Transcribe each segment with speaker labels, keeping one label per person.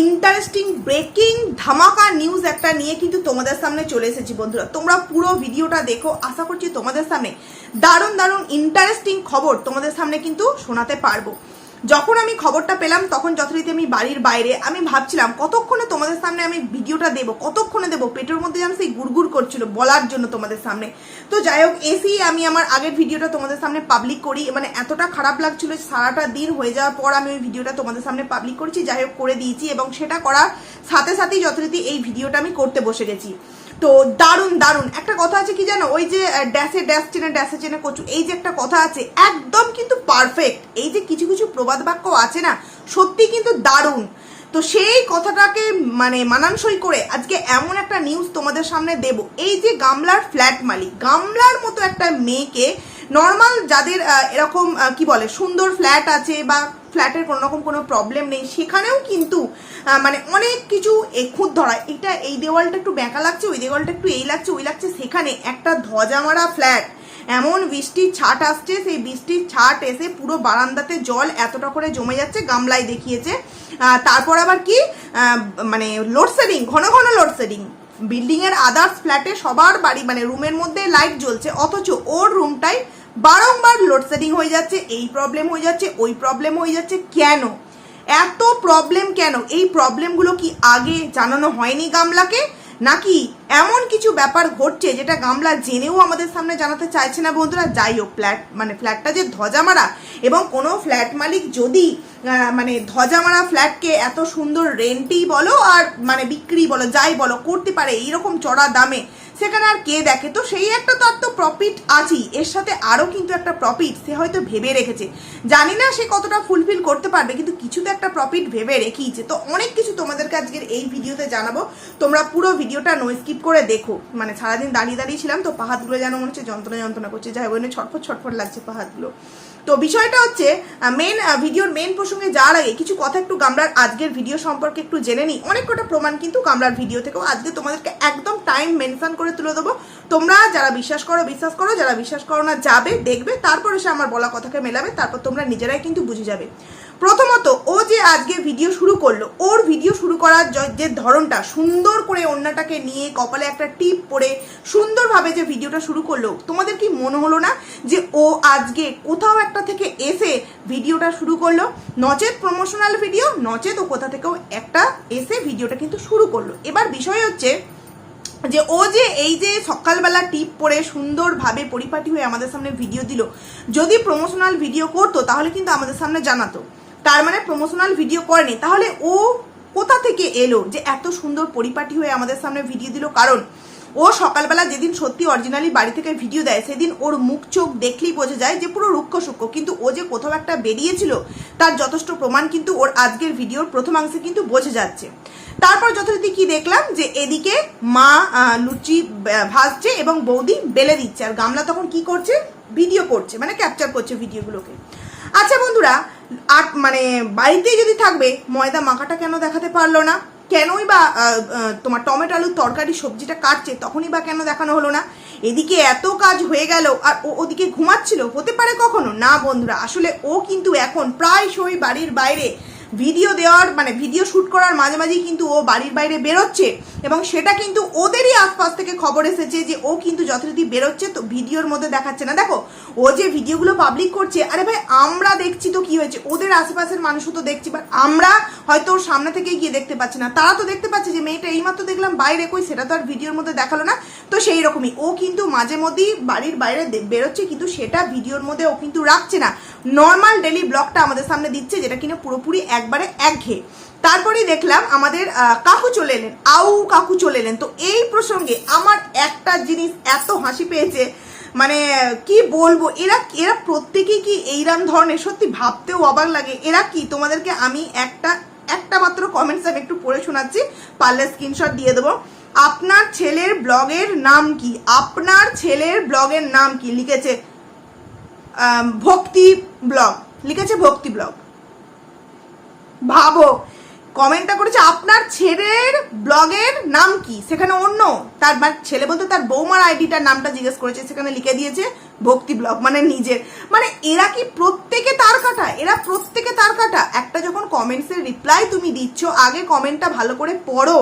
Speaker 1: Interesting breaking ধামাকা news একটা নিয়ে কিন্তু তোমাদের সামনে চলে এসেছি বন্ধুরা। তোমরা পুরো ভিডিওটা দেখো, আশা করছি তোমাদের সামনে দারুণ দারুণ ইন্টারেস্টিং খবর তোমাদের সামনে কিন্তু শোনাতে পারব। যখন আমি খবরটা পেলাম, তখন যথারীতি আমি বাড়ির বাইরে, আমি ভাবছিলাম, কতক্ষণে তোমাদের সামনে আমি ভিডিওটা দেবো, কতক্ষণে দেবো? পেটের মধ্যে যেন সেই গুড়গুড় করছিল বলার জন্য তোমাদের সামনে। তো যাই হোক, এসি আমি আমার আগের ভিডিওটা তোমাদের সামনে পাবলিক করি। মানে এতটা খারাপ লাগছিল সারাটা দিন হয়ে যাওয়ার পর আমি ওই ভিডিওটা তোমাদের সামনে পাবলিক করেছি, যাই হোক করে দিয়েছি এবং সেটা করার সাথে সাথেই যথারীতি এই ভিডিওটা আমি করতে বসে গেছি। তো দারুণ দারুণ। একটা কথা আছে কি জানো? ওই যে আহ, ড্যাশে ড্যাশ চেনে ড্যাশে চেনে কচু এই যে একটা কথা আছে একদম কিন্তু পারফেক্ট এই যে কিছু কিছু প্রবাদ বাক্য আছে না সত্যি কিন্তু দারুণ। তো সেই কথাটাকে মানে মানানসই করে আজকে এমন একটা নিউজ তোমাদের সামনে দেব। এই যে গামলার ফ্ল্যাট মালিক গামলার মতো একটা মেয়েকে নর্মাল যাদের এরকম কি বলে সুন্দর ফ্ল্যাট আছে বা ফ্ল্যাটের কোনো রকম কোনো প্রবলেম নেই। সেখানেও কিন্তু মানে অনেক কিছু খুঁত ধরা। এটা এই দেওয়ালটা একটু ব্যাঁকা লাগছে, ওই দেওয়ালটা একটু এই লাগছে, ওই লাগছে। সেখানে একটা ধজা মারা ফ্ল্যাট। এমন বৃষ্টির ছাট আসছে, সেই বৃষ্টির ছাট এসে পুরো বারান্দাতে জল এতটা করে জমে যাচ্ছে, গামলায় দেখিয়েছে। তারপর আবার কি? মানে লোডশেডিং ঘন ঘন লোডশেডিং বিল্ডিংয়ের আদার্স ফ্ল্যাটে সবার বাড়ি মানে রুমের মধ্যে লাইট জ্বলছে, অথচ ওর রুমটাই বারংবার লোডশেডিং হয়ে যাচ্ছে, এই প্রবলেম হয়ে যাচ্ছে, ওই প্রবলেম হয়ে যাচ্ছে, কেন? এত প্রবলেম কেন? এই প্রবলেমগুলো কি আগে জানানো হয়নি গামলাকে? নাকি এমন কিছু ব্যাপার ঘটছে যেটা গামলা জেনেও আমাদের সামনে জানাতে চাইছে না বন্ধুরা? যাই হোক ফ্ল্যাট মানে ফ্ল্যাটটা যে ধজা মারা এবং কোনো ফ্ল্যাট মালিক যদি মানে ধজা মারা ফ্ল্যাটকে এত সুন্দর রেন্টই বলো আর মানে বিক্রি বলো, যাই বলো, করতে পারে, এইরকম চড়া দামে সেখানে আর কে দেখে? তো সেই একটা তো আর তো প্রফিট আছেই। এর সাথে আরও কিন্তু একটা প্রফিট সে হয়তো ভেবে রেখেছে। জানি না সে কতটা ফুলফিল করতে পারবে, কিন্তু কিছু তো একটা প্রফিট ভেবে রেখেইছে। তো অনেক কিছু তোমাদেরকে আজকের এই ভিডিওতে জানাব। তোমরা পুরো ভিডিওটা নো স্কিপ করে দেখো। মানে সারাদিন দাঁড়িয়ে দাঁড়িয়ে ছিলাম, তো পাহাড়গুলো যেন মনে হচ্ছে যন্ত্রণা যন্ত্রণা করছে। যাই ওই ছটফট ছটফট লাগছে পাহাড়গুলো। তো বিষয়টা হচ্ছে মেন ভিডিওর মেন প্রসঙ্গে যাওয়ার আগে কিছু কথা একটু গামলার আজকের ভিডিও সম্পর্কে একটু জেনে নিই। অনেক কটা প্রমাণ কিন্তু গামলার ভিডিও থেকেও আজকে তোমাদেরকে একদম টাইম মেনশন করে তুলে দেবো। তোমরা যারা বিশ্বাস করো বিশ্বাস করো, যারা বিশ্বাস করো না, যাবে, দেখবে, তারপরে সে আমার বলা কথাকে মেলাবে, তারপর তোমরা নিজেরাই কিন্তু বুঝে যাবে। প্রথমত, ও যে আজকে ভিডিও শুরু করল, ওর ভিডিও শুরু করার যে ধরনটা, সুন্দর করে অন্যটাকে নিয়ে কপালে একটা টিপ পরে সুন্দরভাবে যে ভিডিওটা শুরু করল, তোমাদের কি মনে হলো না যে ও আজকে কোথাও একটা থেকে এসে ভিডিওটা শুরু করল? নচেত প্রমোশনাল ভিডিও নচেত ও কোথা থেকেও একটা এসে ভিডিওটা কিন্তু শুরু করল। এবার বিষয় হচ্ছে যে ও যে এই যে সকালবেলা টিপ পরে সুন্দরভাবে পরিপাটি হয়ে আমাদের সামনে ভিডিও দিল, যদি প্রমোশনাল ভিডিও করতো, তাহলে কিন্তু আমাদের সামনে জানাতো। তার মানে প্রমোশনাল ভিডিও করেনি। তাহলে ও কোথা থেকে এলো যে এত সুন্দর পরিপাটি হয়ে আমাদের সামনে ভিডিও দিল? কারণ ও সকালবেলা যেদিন সত্যি অরিজিনালি বাড়ি থেকে ভিডিও দেয়, সেদিন ওর মুখ চোখ দেখলেই বোঝা যায় যে পুরো রুক্ষ সূক্ষ্ম। কিন্তু ও যে কোথাও একটা বেরিয়েছিল, তার যথেষ্ট প্রমাণ কিন্তু ওর আজকের ভিডিওর প্রথমাংশে কিন্তু বোঝা যাচ্ছে। তারপর যথারীতি কি দেখলাম? যে এদিকে মা লুচি ভাজছে এবং বৌদি বেলে দিচ্ছে। আর গামলা তখন কি করছে? ভিডিও করছে মানে ক্যাপচার করছে ভিডিওগুলোকে আচ্ছা বন্ধুরা, আর মানে বাড়িতেই যদি থাকবে, ময়দা মাখাটা কেন দেখাতে পারল না? কেনই বা তোমার টমেটো, আলুর তরকারি, সবজিটা কাটছে, তখনই বা কেন দেখানো হলো না? এদিকে এত কাজ হয়ে গেল, আর ও ওদিকে ঘুমাচ্ছিল, হতে পারে কখনো? না বন্ধুরা, আসলে ও কিন্তু এখন প্রায়শই বাড়ির বাইরে ভিডিও দেওয়ার মানে ভিডিও শ্যুট করার মাঝে মাঝেই কিন্তু ও বাড়ির বাইরে বেরোচ্ছে এবং সেটা কিন্তু ওদেরই আশপাশ থেকে খবর এসেছে যে ও কিন্তু যথারীতি বেরোচ্ছে, তো ভিডিওর মধ্যে দেখাচ্ছে না। দেখো, ও যে ভিডিওগুলো পাবলিক করছে, আরে ভাই, আমরা দেখছি তো কি হয়েছে? ওদের আশেপাশের মানুষও তো দেখছি বাট আমরা হয়তো ওর সামনে থেকে গিয়ে দেখতে পাচ্ছি না। তারা তো দেখতে পাচ্ছে যে মেয়েটা এইমাত্র দেখলাম, বাইরে কই? সেটা তো আর ভিডিওর মধ্যে দেখাল না। তো সেই রকমই, ও কিন্তু মাঝে মধ্যেই বাড়ির বাইরে বেরোচ্ছে, কিন্তু সেটা ভিডিওর মধ্যে ও কিন্তু রাখছে না। নর্মাল ডেলি ব্লগটা আমাদের সামনে দিচ্ছে, যেটা কিনা পুরোপুরি একবারে একঘেয়ে। তারপরেই দেখলাম আমাদের কাকু চলে এলেন। আউ কাকু চলে এলেন। তো এই প্রসঙ্গে আমার একটা জিনিস এত হাসি পেয়েছে মানে কি বলব? এরা এরা প্রত্যেকেই কি এইরকম ধরনের? সত্যি ভাবতেও অবাক লাগে। এরা কি? তোমাদেরকে আমি একটা একটা মাত্র কমেন্টস আমি একটু পড়ে শোনাচ্ছি। পারলে স্ক্রিনশট দিয়ে দেবো। আপনার ছেলের ব্লগের নাম কি? আপনার ছেলের ব্লগের নাম কি? লিখেছে ভক্তি ব্লগ। লিখেছে ভক্তি ব্লগ। ভাবো। কমেন্টটা করেছে, আপনার ছেলের ব্লগের নাম কি? সেখানে অন্য, তার মানে ছেলে বলতে তার বৌমার আইডিটার নামটা জিজ্ঞেস করেছে, সেখানে লিখে দিয়েছে, ভক্তি ব্লগ মানে নিজের। মানে এরা কি প্রত্যেকে তার কাটা? এরা প্রত্যেকে তার কাটা? একটা যখন কমেন্টসের রিপ্লাই তুমি দিচ্ছ, আগে কমেন্টটা ভালো করে পড়ো।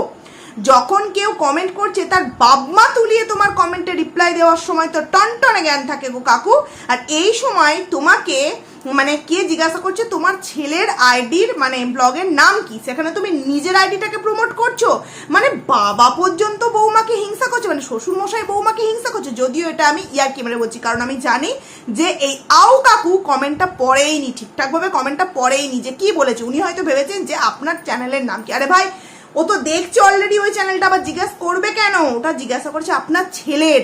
Speaker 1: যখন কেউ কমেন্ট করছে, তার বাবমা তুলিয়ে তোমার কমেন্টে রিপ্লাই দেওয়ার সময় তো টনটনে জ্ঞান থাকে গো কাকু। আর এই সময় তোমাকে মানে কে জিজ্ঞাসা করছে, তোমার ছেলের আইডির মানে ব্লগের নাম কি? সেখানে তুমি নিজের আইডিটাকে প্রমোট করছ? মানে বাবা পর্যন্ত বৌমাকে হিংসা করছে মানে শ্বশুর মশাই বৌমাকে হিংসা করছে, যদিও এটা আমি ইয়ার কি মানে বলছি, কারণ আমি জানি যে এই আও কাকু কমেন্টটা পড়েইনি, ঠিকঠাকভাবে কমেন্টটা পড়েইনি, যে কি বলেছে, উনি হয়তো ভেবেছেন যে আপনার চ্যানেলের নাম কি? আরে ভাই, ও তো দেখছে অলরেডি ওই চ্যানেলটা আবার জিজ্ঞাসা করবে কেন? ওটা জিজ্ঞাসা করছে আপনার ছেলের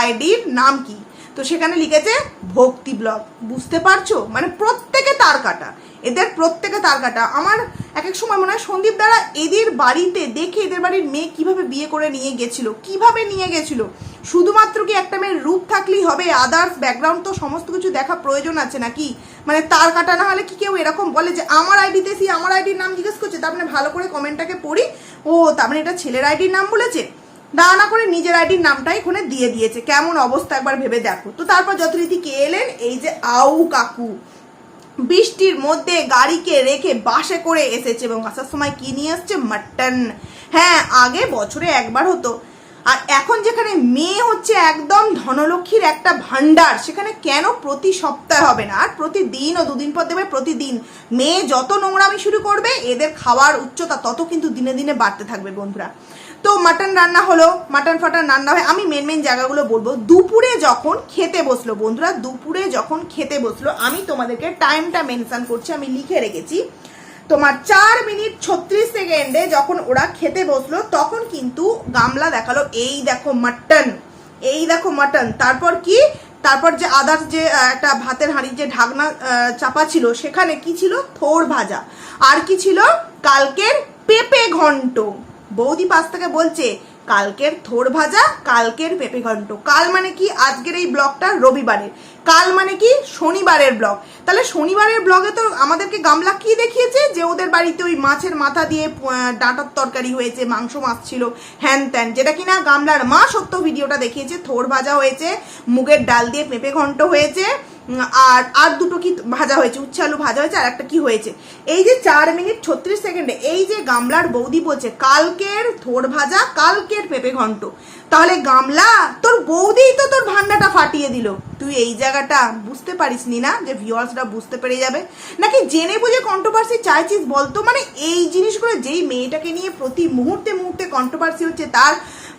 Speaker 1: আইডির নাম কি? তো সেখানে লিখেছে ভক্তি ব্লগ। বুঝতে পারছ? মানে প্রত্যেকে তার কাটা। এদের প্রত্যেকে তার কাটা। আমার এক এক সময় মনে হয় সন্দীপ দ্বারা এদের বাড়িতে দেখে এদের বাড়ির মেয়ে কীভাবে বিয়ে করে নিয়ে গেছিল, কীভাবে নিয়ে গেছিল। শুধুমাত্র কি একটা মেয়ের রূপ থাকলেই হবে? আদার্স ব্যাকগ্রাউন্ড তো সমস্ত কিছু দেখা প্রয়োজন আছে নাকি? মানে তার কাটা না হলে কি কেউ এরকম বলে যে, আমার আইডিতে সি, আমার আইডির নাম জিজ্ঞেস করছে? তার মানে ভালো করে কমেন্টটাকে পড়ি। ও, তার মানে এটা ছেলের আইডির নাম বলেছে? না করে নিজের আইডির নামটাই এখানে দিয়ে দিয়েছে। কেমন অবস্থা একবার ভেবে দেখো। তো তারপর যথারীতি কে এলেন? এই যে আউ কাকু। বৃষ্টির মধ্যে গাড়িকে রেখে বাসে করে এসেছে এবং আসার সময় কি নিয়ে আসছে? মাটন। হ্যাঁ আগে বছরে একবার হতো। আর এখন যেখানে মেয়ে হচ্ছে একদম ধনলক্ষ্মীর একটা ভান্ডার সেখানে কেন প্রতি সপ্তাহে হবে না? আর প্রতিদিন ও দুদিন পর দেবে, প্রতিদিন। মেয়ে যত নোংরামি শুরু করবে, এদের খাওয়ার উচ্চতা তত কিন্তু দিনে দিনে বাড়তে থাকবে বন্ধুরা। তো মাটন রান্না হলো মাটন ফাটন রান্না হয়। আমি মেন মেন জায়গাগুলো বলব। দুপুরে যখন খেতে বসল, বন্ধুরা, দুপুরে যখন খেতে বসল, আমি তোমাদেরকে টাইমটা মেনশন করছি, আমি লিখে রেখেছি। তোমার চার মিনিট ছত্রিশ সেকেন্ডে যখন ওরা খেতে বসল, তখন কিন্তু গামলা দেখাল, এই দেখো মাটন এই দেখো মাটন তারপর কি? তারপর যে আদার্স যে একটা ভাতের হাঁড়ির যে ঢাকনা চাপা ছিল, সেখানে কি ছিল? থোর ভাজা। আর কি ছিল? কালকের পেঁপে ঘন্ট। বৌদি পাশ থেকে বলছে, কালকের থোর ভাজা, কালকের পেঁপে ঘন্ট। কাল মানে কি? আজকের এই ব্লগটা রবিবারের। কাল মানে কি? শনিবারের ব্লগ। তাহলে শনিবারের ব্লগে তো আমাদেরকে গামলা কি দেখিয়েছে? যে ওদের বাড়িতে ওই মাছের মাথা দিয়ে ডাঁটার তরকারি হয়েছে, মাংস মাছ ছিল, হ্যান ত্যান, যেটা কিনা গামলার মা সত্য ভিডিওটা দেখিয়েছে, থোর ভাজা হয়েছে, মুগের ডাল দিয়ে পেঁপে ঘন্ট হয়েছে আর আর দুটো কি ভাজা হয়েছে? উচ্ছে আলু ভাজা হয়েছে, আর একটা কি হয়েছে? এই যে চার মিনিট ছত্রিশ সেকেন্ডে, এই যে গামলার বৌদি বলছে, কালকের থোর ভাজা, কালকের পেঁপে ঘন্ট। তাহলে গামলা, তোর বৌদিই তো তোর ভান্ডাটা ফাটিয়ে দিল। তুই এই জায়গাটা বুঝতে পারিস নি না? যে ভিউয়ার্সরা বুঝতে পেরে যাবে। নাকি জেনে বুঝে কন্ট্রোভার্সি চাইছিস বলতো? মানে এই জিনিসগুলো যেই মেয়েটাকে নিয়ে প্রতি মুহূর্তে মুহূর্তে কন্ট্রোভার্সি হচ্ছে, তার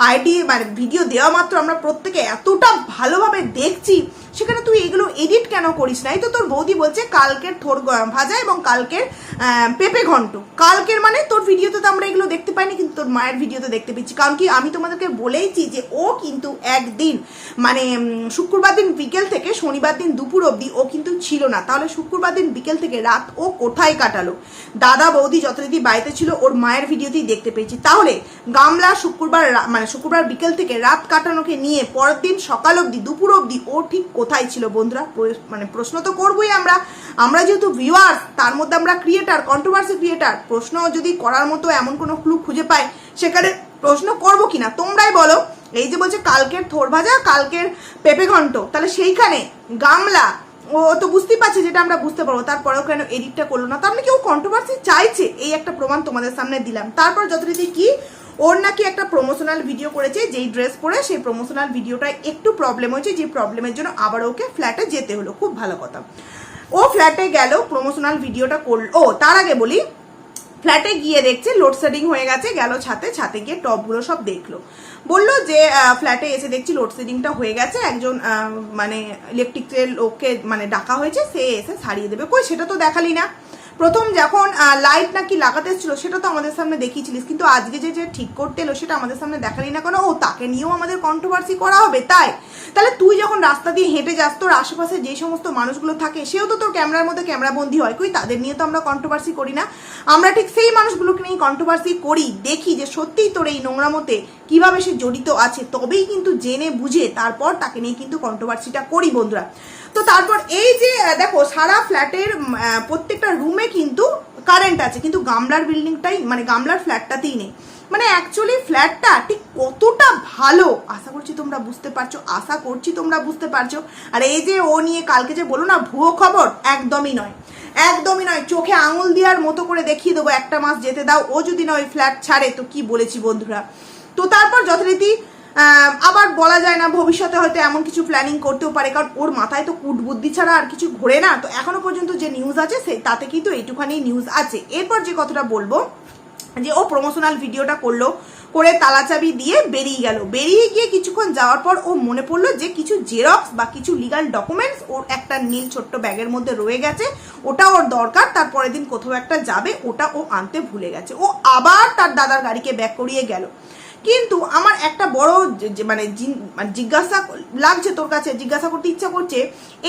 Speaker 1: আইডি মানে ভিডিও দেওয়া মাত্র আমরা প্রত্যেকে এতটা ভালোভাবে দেখছি। সেখানে তুই এগুলো এডিট কেন করিস না? এই তো তোর বৌদি বলছে কালকের থোর ভাজা এবং কালকের পেঁপে ঘন্ট। কালকের মানে তোর ভিডিওতে তো আমরা এগুলো দেখতে পাইনি, কিন্তু তোর মায়ের ভিডিওতে দেখতে পেয়েছি। কারণ কি আমি তোমাদেরকে বলেইছি যে ও কিন্তু একদিন মানে শুক্রবার দিন বিকেল থেকে শনিবার দিন দুপুর অবধি ও কিন্তু ছিল না। তাহলে শুক্রবার দিন বিকেল থেকে রাত ও কোথায় কাটালো? দাদা বৌদি যথারীতি বাড়িতে ছিল, ওর মায়ের ভিডিওতেই দেখতে পেয়েছি। তাহলে গামলা শুক্রবার মানে শুক্রবার বিকেল থেকে রাত কাটানোকে নিয়ে পরের দিন সকাল অবধি, দুপুর অবধি ও ঠিক কোথায় ছিল বন্ধুরা? মানে প্রশ্ন তো করবোই আমরা। আমরা যেহেতু ভিউয়ার্স তার মধ্যে আমরা ক্রিয়েটার কন্ট্রোভার্সি ক্রিয়েটার প্রশ্ন যদি করার মতো এমন কোনো ক্লু খুঁজে পাই, সেখানে প্রশ্ন করব কিনা? তোমরাই বলো। এই যে বলছে কালকের থোর ভাজা, কালকের পেঁপে ঘন্ট। তাহলে সেইখানে গামলা, ও তো বুঝতেই পারছে যেটা আমরা বুঝতে পারব। তারপরেও কেন এডিটটা করল না? তার মানে কেউ কন্ট্রোভার্সি চাইছে? এই একটা প্রমাণ তোমাদের সামনে দিলাম। তারপর যথারীতি কি? ওর নাকি একটা প্রমোশনাল ভিডিও করেছে, যেই ড্রেস পরে সেই প্রমোশনাল ভিডিওটায় একটু প্রবলেম হয়েছে, যে প্রবলেমের জন্য আবার ওকে ফ্ল্যাটে যেতে হলো। খুব ভালো কথা। ও ফ্ল্যাটে গেল প্রমোশনাল ভিডিওটা করল। ও, তার আগে বলি ফ্ল্যাটে গিয়ে দেখছে লোডশেডিং হয়ে গেছে, গেল ছাতে ছাতে গিয়ে টপগুলো সব দেখল। বলল যে ফ্ল্যাটে এসে দেখছি লোডশেডিংটা হয়ে গেছে, একজন মানে ইলেকট্রিকের লোককে মানে ডাকা হয়েছে, সে এসে সারিয়ে দেবে। কই, সেটা তো দেখালি না। প্রথম যখন লাইট নাকি লাগাতে ছিল সেটা তো আমাদের সামনে দেখিয়েছিলিস, কিন্তু আজকে যে যে ঠিক করতে এলো, সেটা আমাদের সামনে দেখালি না কেন? ও, তাকে নিয়েও আমাদের কন্ট্রোভার্সি করা হবে, তাই? তাহলে তুই যখন রাস্তা দিয়ে হেঁটে যাস, তোর আশেপাশে যে সমস্ত মানুষগুলো থাকে, সেও তো তোর ক্যামেরার মধ্যে ক্যামেরা বন্দি হয়, কই, তাদের নিয়ে তো আমরা কন্ট্রোভার্সি করি না। আমরা ঠিক সেই মানুষগুলোকে নিয়ে কন্ট্রোভার্সি করি, দেখি যে সত্যিই তোর এই নোংরা মতে কীভাবে সে জড়িত আছে, তবেই কিন্তু জেনে বুঝে তারপর তাকে নিয়ে কিন্তু কন্ট্রোভার্সিটা করি, বন্ধুরা। তো তারপর এই যে দেখো, সারা ফ্ল্যাটের প্রত্যেকটা রুমে কিন্তু কারেন্ট আছে, কিন্তু গামলার বিল্ডিংটাই মানে গামলার ফ্ল্যাটটাতেই নেই। মানে অ্যাকচুয়ালি ফ্ল্যাটটা ঠিক কতটা ভালো, আশা করছি তোমরা বুঝতে পারছ, আশা করছি তোমরা বুঝতে পারছ। আর এই যে ও নিয়ে কালকে যে বলো না, ভুয়ো খবর, একদমই নয়। একদমই নয়, চোখে আঙুল দেওয়ার মতো করে দেখিয়ে দেবো, একটা মাস যেতে দাও, ও যদি না ওই ফ্ল্যাট ছাড়ে, তো কি বলেছি বন্ধুরা? তো তারপর যথারীতি আবার বলা যায় না ভবিষ্যতে হয়তো এমন কিছু প্ল্যানিং করতেও পারে, কারণ ওর মাথায় তো কুট বুদ্ধি ছাড়া আর কিছু ঘোরে না। তো এখনও পর্যন্ত যে নিউজ আছে, সেই তাতে কিন্তু এইটুখানি নিউজ আছে। এরপর যে কথাটা বলব, যে ও প্রমোশনাল ভিডিওটা করল, করে তালাচাবি দিয়ে বেরিয়ে গেল। বেরিয়ে গিয়ে কিছুক্ষণ যাওয়ার পর ও মনে পড়ল যে কিছু জেরক্স বা কিছু লিগাল ডকুমেন্টস ওর একটা নীল ছোট্ট ব্যাগের মধ্যে রয়ে গেছে। ওটা ওর দরকার, তার পরের দিন কোথাও একটা যাবে, ওটা ও আনতে ভুলে গেছে। ও আবার তার দাদার গাড়িকে ব্যাক করিয়ে গেল। কিন্তু আমার একটা বড় মানে মানে জিজ্ঞাসা লাগছে তোর কাছে, জিজ্ঞাসা করতে ইচ্ছা করছে,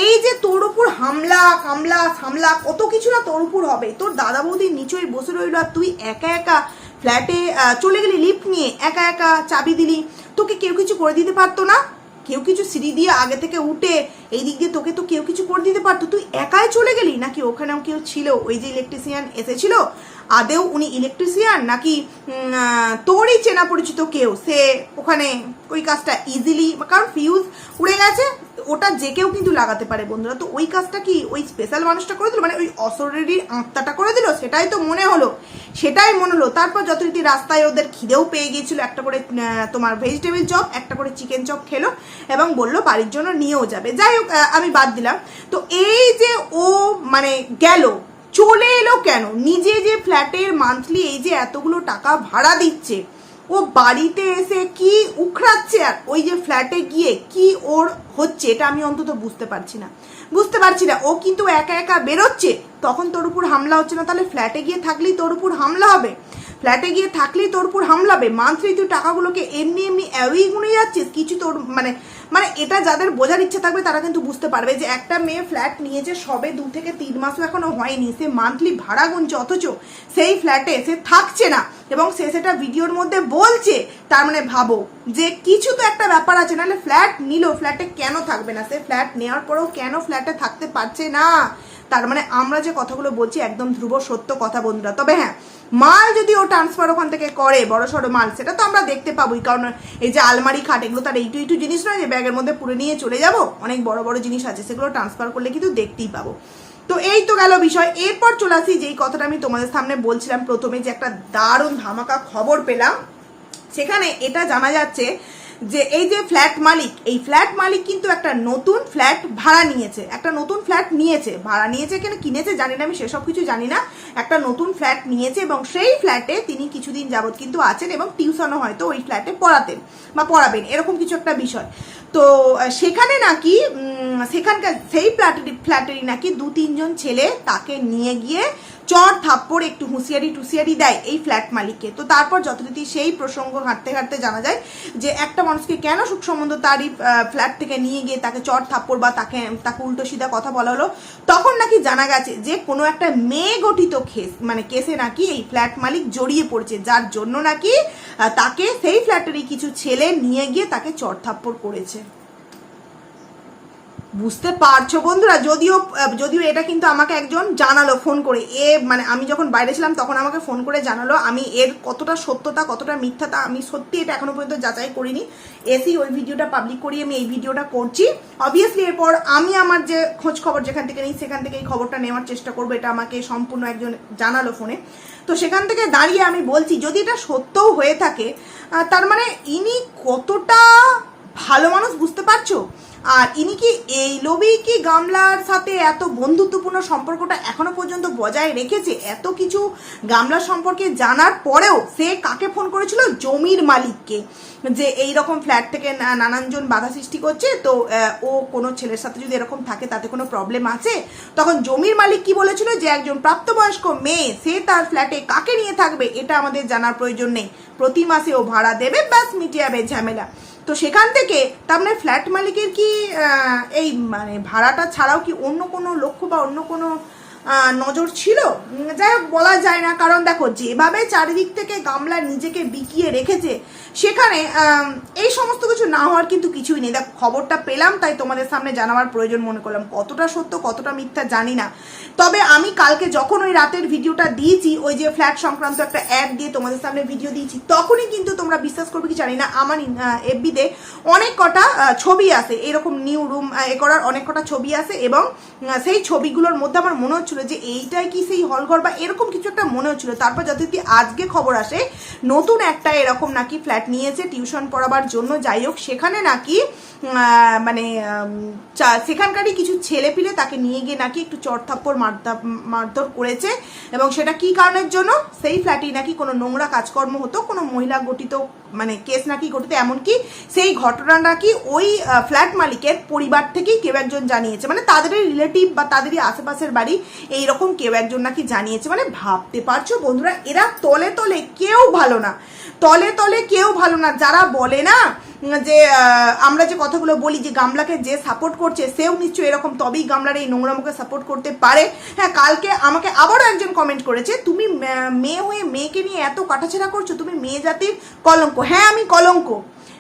Speaker 1: এই যে তোর উপর হামলা কামলা সামলা কত কিছু না তোর উপর হবে। তোর দাদা বৌদি নিচই বসে রইল আর তুই একা একা ফ্ল্যাটে চলে গেলি লিফ্ট নিয়ে একা একা চাবি দিলি। তোকে কেউ কিছু করে দিতে পারতো না? কেউ কিছু সিঁড়ি দিয়ে আগে থেকে উঠে এই দিক দিয়ে তোকে তো কেউ কিছু করে দিতে পারতো। তুই একাই চলে গেলি? নাকি ওখানেও কেউ ছিল? ওই যে ইলেকট্রিশিয়ান এসেছিল, আদেও উনি ইলেকট্রিশিয়ান নাকি তোরই চেনা পরিচিত কেউ? সে ওখানে ওই কাজটা ইজিলি কারণ ফিউজ উড়ে গেছে। ওটা যে কেউ কিন্তু লাগাতে পারে বন্ধুরা। তো ওই কাজটা কি ওই স্পেশাল মানুষটা করে দিল? মানে ওই অশরীরীর আত্মাটা করে দিল? সেটাই তো মনে হলো। সেটাই মনে হলো। তারপর যথারীতি রাস্তায় ওদের খিদেও পেয়ে গিয়েছিল। একটা করে তোমার ভেজিটেবল চপ একটা করে চিকেন চপ খেলো এবং বলল, বাড়ির জন্য নিয়েও যাবে। যাই হোক আমি বাদ দিলাম। তো এই যে ও মানে গেল, চলে এলো কেন? নিজে যে ফ্ল্যাটের মান্থলি এই যে এতগুলো টাকা ভাড়া দিচ্ছে ও বাড়িতে এসে কি উখড়াচ্ছে আর ওই যে ফ্ল্যাটে গিয়ে কি ওর হচ্ছে এটা আমি অন্তত বুঝতে পারছি না। বুঝতে পারছি না। ও কিন্তু একা একা বেরোচ্ছে। তখন তোর উপর হামলা হচ্ছে না। তাহলে ফ্ল্যাটে গিয়ে থাকলেই তোর উপর হামলা হবে। ফ্ল্যাটে গিয়ে থাকলেই তোর উপর হামলা হবে। মান্থলি তুই টাকাগুলোকে এমনি এমনি অ্যাওই গুনে যাচ্ছিস। কিছু তোর মানে মানে এটা যাদের বোঝার ইচ্ছে থাকবে, তারা কিন্তু বুঝতে পারবে যে একটা মেয়ে ফ্ল্যাট নিয়েছে, সবে দু থেকে তিন মাসও এখনও হয়নি। সে মান্থলি ভাড়া গুনছে, অথচ সেই ফ্ল্যাটে সে থাকছে না। এবং সে সেটা ভিডিওর মধ্যে বলছে, তার মানে ভাবো যে কিছু তো একটা ব্যাপার আছে, নাহলে ফ্ল্যাট নিল ফ্ল্যাটে কেন থাকবে না? সে ফ্ল্যাট নেওয়ার পরেও কেন ফ্ল্যাটে থাকতে পারছে না? তার মানে আমরা যে কথাগুলো বলছি, একদম ধ্রুব সত্য কথা বন্ধুরা। তবে হ্যাঁ মাল যদি ও ট্রান্সফার ওখান থেকে করে, বড় সড়ো মাল, সেটা তো আমরা দেখতে পাবোই। কারণ এই যে আলমারি খাট, এগুলো তার এইটু এইটু জিনিস নয়, যে ব্যাগের মধ্যে পুরে নিয়ে চলে যাব। অনেক বড় বড় জিনিস আছে, সেগুলো ট্রান্সফার করলে কিন্তু দেখতেই পাবো। তো এই তো গেল বিষয়। এরপর চলে আসি, যেই কথাটা আমি তোমাদের সামনে বলছিলাম প্রথমে, যে একটা দারুণ ধামাকা খবর পেলাম। সেখানে এটা জানা যাচ্ছে যে এই যে ফ্ল্যাট মালিক, এই ফ্ল্যাট মালিক কিন্তু একটা নতুন ফ্ল্যাট ভাড়া নিয়েছে, একটা নতুন ফ্ল্যাট নিয়েছে। ভাড়া নিয়েছে কেন, কিনেছে জানি না, আমি সেসব কিছু জানি না। একটা নতুন ফ্ল্যাট নিয়েছে এবং সেই ফ্ল্যাটে তিনি কিছুদিন যাবৎ কিন্তু আছেন এবং টিউশনও হয়তো ওই ফ্ল্যাটে পড়াতেন বা পড়াবেন, এরকম কিছু একটা বিষয়। তো সেখানে নাকি সেখানকার সেই ফ্ল্যাটেরই ফ্ল্যাটেরই নাকি দু তিনজন ছেলে তাকে নিয়ে গিয়ে চর থাপ্পড় একটু হুঁশিয়ারি টুসিয়ারি দেয় এই ফ্ল্যাট মালিককে। তো তারপর যথারীতি সেই প্রসঙ্গ ঘাঁটতে ঘাঁটতে জানা যায় যে একটা মানুষকে কেন সুখ সম্বন্ধ তারই ফ্ল্যাট থেকে নিয়ে গিয়ে তাকে চর থাপ্পড় বা তাকে তাকে উল্টো সিধা কথা বলা হলো, তখন নাকি জানা গেছে যে কোনো একটা মেয়ে গঠিত কেস মানে কেসে নাকি এই ফ্ল্যাট মালিক জড়িয়ে পড়ছে, যার জন্য নাকি তাকে সেই ফ্ল্যাটেরই কিছু ছেলে নিয়ে গিয়ে তাকে চর থাপ্পড় করেছে। বুঝতে পারছ বন্ধুরা? যদিও যদিও এটা কিন্তু আমাকে একজন জানালো, ফোন করে। এ মানে আমি যখন বাইরে ছিলাম, তখন আমাকে ফোন করে জানালো, আমি এর কতটা সত্যতা, কতটা মিথ্যাতা আমি সত্যি এটা এখনও পর্যন্ত যাচাই করিনি। এসি ওই ভিডিওটা পাবলিক করি আমি এই ভিডিওটা করছি। অবভিয়াসলি এরপর আমি আমার যে খোঁজ খবর যেখান থেকে নিই, সেখান থেকে এই খবরটা নেওয়ার চেষ্টা করব, এটা আমাকে সম্পূর্ণ একজন জানালো ফোনে। তো সেখান থেকে দাঁড়িয়ে আমি বলছি, যদি এটা সত্যও হয়ে থাকে তার মানে ইনি কতটা ভালো মানুষ, বুঝতে পারছ? আর ইনি কি এই লোভি কি গামলার সাথে এত বন্ধুত্বপূর্ণ সম্পর্কটা এখনও পর্যন্ত বজায় রেখেছে? এত কিছু গামলার সম্পর্কে জানার পরেও সে কাকে ফোন করেছিল? জমির মালিককে। যে এই রকম ফ্ল্যাট থেকে নানানজন বাধা সৃষ্টি করছে, তো ও কোনো ছেলের সাথে যদি এরকম থাকে, তাতে কোনো প্রবলেম আছে? তখন জমির মালিক কি বলেছিল? যে একজন প্রাপ্তবয়স্ক মেয়ে, সে তার ফ্ল্যাটে কাকে নিয়ে থাকবে? এটা আমাদের জানার প্রয়োজন নেই। প্রতি মাসে ও ভাড়া দেবে, ব্যাস মিটিয়াবে ঝামেলা। তো সেখান থেকে তার মানে ফ্ল্যাট মালিকের কি এই মানে ভাড়াটা ছাড়াও কি অন্য কোনো লক্ষ্য বা অন্য কোনো নজর ছিল। যাই হোক, বলা যায় না। কারণ দেখো, যেভাবে চারিদিক থেকে গামলা নিজেকে বিকিয়ে রেখেছে, সেখানে এই সমস্ত কিছু না হওয়ার কিন্তু কিছুই নেই। দেখো, খবরটা পেলাম, তাই তোমাদের সামনে জানাবার প্রয়োজন মনে করলাম। কতটা সত্য, কতটা মিথ্যা জানি না। তবে আমি কালকে যখন ওই রাতের ভিডিওটা দিয়েছি, ওই যে ফ্ল্যাট সংক্রান্ত একটা অ্যাড দিয়ে তোমাদের সামনে ভিডিও দিয়েছি, তখনই কিন্তু তোমরা বিশ্বাস করবে কি জানি না, আমার এফবিতে অনেক কটা ছবি আছে। এরকম নিউ রুম এ করার অনেক কটা ছবি আছে এবং সেই ছবিগুলোর মধ্যে আমার মনে হচ্ছিল যে এইটাই কি সেই হলঘর বা এরকম কিছু একটা মনে হচ্ছিল। তারপর যথারীতি আজকে খবর আসে, নতুন একটা এরকম নাকি ফ্ল্যাট নিয়েছে টিউশন পড়াবার জন্য। যাই হোক, সেখানে নাকি মানে সেখানকারই কিছু ছেলে পিলে তাকে নিয়ে গিয়ে নাকি একটু চড়থাপ্পড় মারধা- মারধর করেছে। এবং সেটা কি কারণের জন্য? সেই ফ্ল্যাটেই নাকি কোনো নোংরা কাজকর্ম হতো, কোনো মহিলা গঠিত মানে কেস নাকি ঘটিত। এমনকি সেই ঘটনা নাকি ওই ফ্ল্যাট মালিকের পরিবার থেকেই কেউ একজন জানিয়েছে। মানে তাদেরই রিলেটিভ বা তাদেরই আশেপাশের বাড়ি এইরকম কেউ একজন নাকি জানিয়েছে মানে ভাবতে পারছ বন্ধুরা, এরা তলে তলে কেউ ভালো না। তলে তলে কেউ ভালো না। যারা বলে না যে আমরা যে কথাগুলো বলি যে গামলাকে যে সাপোর্ট করছে, সেও নিশ্চয়ই এরকম তবেই গামলার এই নোংরামুখে সাপোর্ট করতে পারে। হ্যাঁ কালকে আমাকে আবারও একজন কমেন্ট করেছে, তুমি মেয়ে হয়ে মেয়েকে নিয়ে এত কাটাছেড়া করছ, তুমি মেয়ে জাতির কলঙ্ক। হ্যাঁ আমি কলঙ্ক।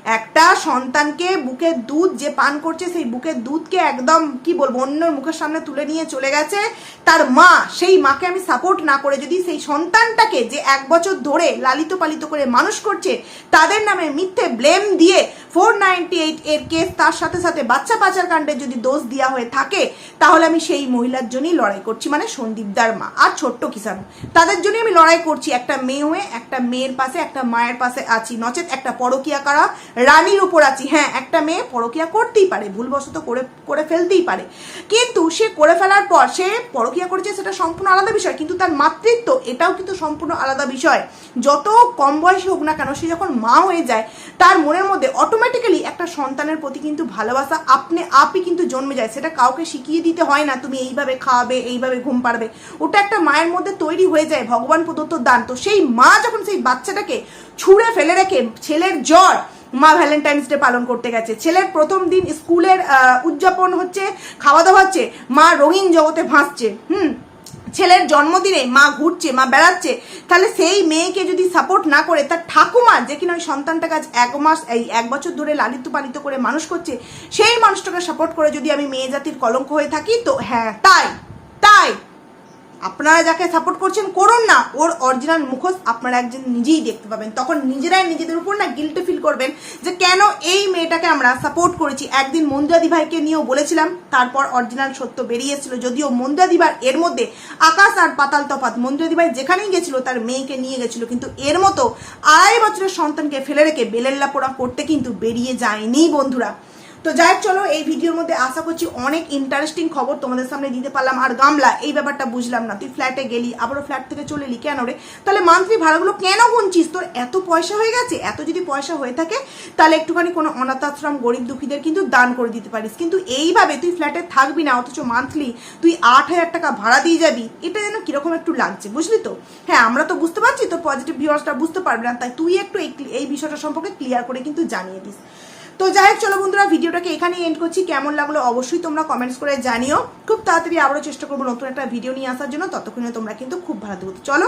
Speaker 1: একটা সন্তানকে বুকের দুধ যে পান করছে, সেই বুকের দুধকে একদম, কি বলব, অন্যর মুখের সামনে তুলে নিয়ে চলে গেছে। তার মা, সেই মাকে আমি সাপোর্ট না করে যদি সেই সন্তানটাকে যে এক বছর ধরে লালিত পালিত করে মানুষ করছে, তাদের নামে মিথ্যে ব্লেম দিয়ে ফোর নাইনটি এইট এর কেস তার সাথে সাথে বাচ্চা পাচার কাণ্ডে যদি দোষ দেওয়া হয়ে থাকে, তাহলে আমি সেই মহিলার জন্যই লড়াই করছি মানে সন্দীপদার মা, আর ছোট্ট কিষান তাদের জন্যই আমি লড়াই করছি, একটা মেয়ে হয়ে, একটা মেয়ের পাশে, একটা মায়ের পাশে আছি। নচেত একটা পরকিয়া করা রানীর উপর আছি। হ্যাঁ একটা মেয়ে পরকিয়া করতেই পারে, ভুলবশত করে করে ফেলতেই পারে। কিন্তু সে করে ফেলার পর সে পরকিয়া করেছে সেটা সম্পূর্ণ আলাদা বিষয়, কিন্তু তার মাতৃত্ব এটাও কিন্তু সম্পূর্ণ আলাদা বিষয়। যত কম বয়সী হোক না কেন, সে যখন মা হয়ে যায়, তার মনের মধ্যে অটোমেটিক্যালি একটা সন্তানের প্রতি কিন্তু ভালোবাসা আপনি আপই কিন্তু জন্মে যায়। সেটা কাউকে শিখিয়ে দিতে হয় না, তুমি এইভাবে খাওয়াবে এইভাবে ঘুম পাড়বে। ওটা একটা মায়ের মধ্যে তৈরি হয়ে যায়, ভগবান প্রদত্ত দান। তো সেই মা যখন সেই বাচ্চাটাকে ছুঁড়ে ফেলে রেখে ছেলের জ্বর মা ভ্যালেন্টাইন্স ডে পালন করতে গেছে। ছেলের প্রথম দিন স্কুলের উদযাপন হচ্ছে খাওয়া দাওয়া হচ্ছে, মা রঙিন জগতে ভাসছে, হুম? ছেলের জন্মদিনে মা ঘুরছে, মা বেড়াচ্ছে, তাহলে সেই মেয়েকে যদি সাপোর্ট না করে, তার ঠাকুমা যে কিনা ওই সন্তানটাকে আজ এক মাস, এই এক বছর ধরে লালিত পালিত করে মানুষ করছে, সেই মানুষটাকে সাপোর্ট করে যদি আমি মেয়ে জাতির কলঙ্ক হয়ে থাকি, তো হ্যাঁ তাই তাই। আপনারা যাকে সাপোর্ট করছেন, করুন না। ওর অরিজিনাল মুখোশ আপনারা একজন নিজেই দেখতে পাবেন। তখন নিজেরাই নিজেদের উপর না গিল্টে ফিল করবেন যে কেন এই মেয়েটাকে আমরা সাপোর্ট করেছি। একদিন মন্দাদি ভাইকে নিয়েও বলেছিলাম, তারপর অরিজিনাল সত্য বেরিয়ে এসেছিল। যদিও মন্দাদি ভাই এর মধ্যে আকাশ আর পাতাল তফাত মন্দাদি ভাই যেখানেই গেছিল, তার মেয়েকে নিয়ে গেছিল। কিন্তু এর মতো আড়াই বছরের সন্তানকে ফেলে রেখে বেলেল্লা পোড়া করতে কিন্তু বেরিয়ে যায়নি বন্ধুরা। তো যাই চলো, এই ভিডিওর মধ্যে আশা করছি অনেক ইন্টারেস্টিং খবর তোমাদের সামনে দিতে পারলাম। আর গামলা, এই ব্যাপারটা বুঝলাম না। তুই ফ্ল্যাটে গেলি, আবারও ফ্ল্যাট থেকে চলে এলি কেন রে? তাহলে মান্থলি ভাড়াগুলো কেন গুনছিস? তোর এত পয়সা হয়ে গেছে? এত যদি পয়সা হয়ে থাকে, তাহলে একটুখানি কোনো অনাথ আশ্রম গরিব দুঃখীদের কিন্তু দান করে দিতে পারিস। কিন্তু এইভাবে তুই ফ্ল্যাটে থাকবি না, অথচ মান্থলি তুই আট হাজার টাকা ভাড়া দিয়ে যাবি। এটা যেন কীরকম একটু লাগছে, বুঝলি তো? হ্যাঁ আমরা তো বুঝতে পারছি, তোর পজিটিভ ভিউয়ার্সটা বুঝতে পারবে না। তাই তুই একটু এই বিষয়টা সম্পর্কে ক্লিয়ার করে কিন্তু জানিয়ে দিস। তো যাই হোক, চলো বন্ধুরা, ভিডিওটাকে এখানেই এন্ড করছি। কেমন লাগল অবশ্যই তোমরা কমেন্টস করে জানিও। খুব তাড়াতাড়ি আবারও চেষ্টা করব নতুন একটা ভিডিও নিয়ে আসার জন্য। ততক্ষণে তোমরা কিন্তু খুব ভালো থাকো। চলো